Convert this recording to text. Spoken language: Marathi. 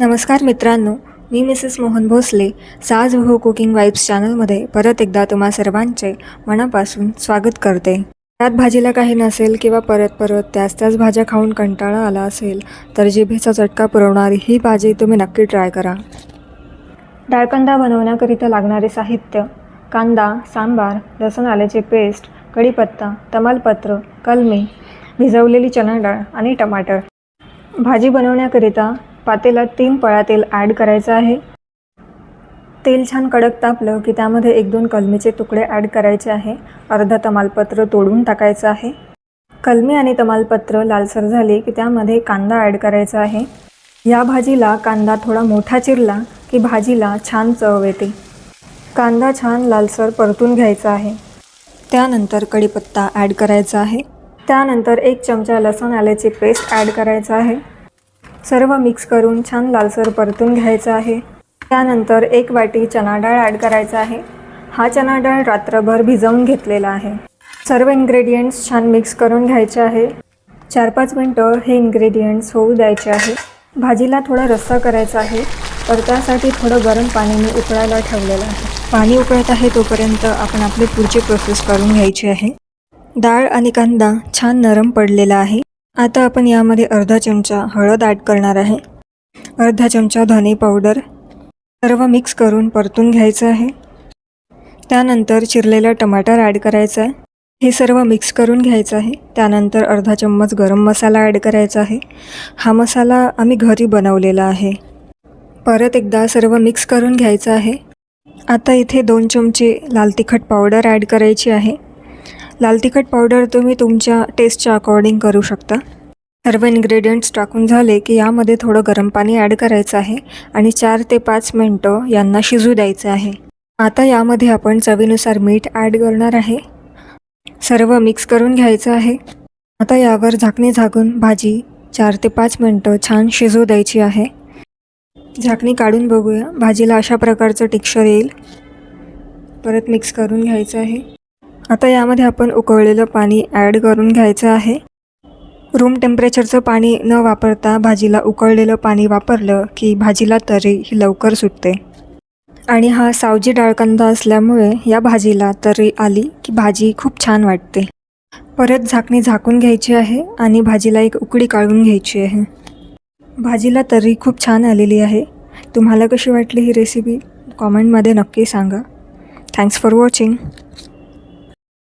नमस्कार मित्रांनो मी मिसेस मोहन भोसले साज हो कुकिंग वाईब्स चॅनलमध्ये परत एकदा तुम्हा सर्वांचे मनापासून स्वागत करते. त्यात भाजीला काही नसेल किंवा परत परत त्याच त्याच भाज्या खाऊन कंटाळा आला असेल तर जिभेचा चटका पुरवणारी ही भाजी तुम्ही नक्की ट्राय करा. डाळकंदा बनवण्याकरिता लागणारे साहित्य कांदा सांबार लसूण आल्याचे पेस्ट कढीपत्ता तमालपत्र कलमी भिजवलेली चणा डाळ आणि टमाटर. भाजी बनवण्याकरिता पातेला तीन पळा तेल ॲड करायचं आहे. तेल छान कडक तापलं की त्यामध्ये एक दोन कलमीचे तुकडे ॲड करायचे आहे. अर्धा तमालपत्र तोडून टाकायचं आहे. कलमी आणि तमालपत्र लालसर झाले की त्यामध्ये कांदा ॲड करायचा आहे. या भाजीला कांदा थोडा मोठा चिरला की भाजीला छान चव येते. कांदा छान लालसर परतून घ्यायचा आहे. त्यानंतर कढीपत्ता ॲड करायचा आहे. त्यानंतर एक चमचा लसूण आल्याची पेस्ट ॲड करायचा आहे. सर्व मिक्स करून छान लालसर परतून घ्यायचं आहे. त्यानंतर एक वाटी चना डाळ ॲड करायचा आहे. हा चना डाळ रात्रभर भिजवून घेतलेला आहे. सर्व इन्ग्रेडियंट्स छान मिक्स करून घ्यायचे आहे. चार पाच मिनटं हे इन्ग्रेडियंट्स होऊ द्यायचे आहे. भाजीला थोडा रस्सा करायचा आहे. तर त्यासाठी थोडं गरम पाणी मी उकळायला ठेवलेलं आहे. पाणी उकळत आहे तोपर्यंत आपण आपली पुढची प्रोसेस करून घ्यायची आहे. डाळ आणि कांदा छान नरम पडलेला आहे. आता आपण यामध्ये अर्धा चमचा हळद ॲड करणार आहे. अर्धा चमचा धने पावडर सर्व मिक्स करून परतून घ्यायचं आहे. त्यानंतर चिरलेला टमाटर ॲड करायचा आहे. हे सर्व मिक्स करून घ्यायचं आहे. त्यानंतर अर्धा चम्मच गरम मसाला ॲड करायचा आहे. हा मसाला आम्ही घरी बनवलेला आहे. परत एकदा सर्व मिक्स करून घ्यायचं आहे. आता इथे दोन चमचे लाल तिखट पावडर ॲड करायची आहे. लाल तिखट पावडर तुम्ही तुमच्या टेस्टच्या अकॉर्डिंग करू शकता. सर्व इन्ग्रेडियंट्स टाकून झाले की यामध्ये थोडं गरम पाणी ॲड करायचं आहे आणि चार ते पाच मिनटं यांना शिजू द्यायचं आहे. आता यामध्ये आपण चवीनुसार मीठ ॲड करणार आहे. सर्व मिक्स करून घ्यायचं आहे. आता यावर झाकणी झाकून भाजी चार ते पाच मिनटं छान शिजू द्यायची आहे. झाकणी काढून बघूया. भाजीला अशा प्रकारचं टिक्शर येईल. परत मिक्स करून घ्यायचं आहे. आता यामध्ये आपण उकळलेलं पाणी ॲड करून घ्यायचं आहे. रूम टेम्परेचरचं पाणी न वापरता भाजीला उकळलेलं पाणी वापरलं की भाजीला तरी ही लवकर सुटते. आणि हा सावजी डाळकांदा असल्यामुळे या भाजीला तरी आली की भाजी खूप छान वाटते. परत झाकणी झाकून घ्यायची आहे आणि भाजीला एक उकडी काढून घ्यायची आहे. भाजीला तरी खूप छान आलेली आहे. तुम्हाला कशी वाटली ही रेसिपी कॉमेंटमध्ये नक्की सांगा. Thanks for watching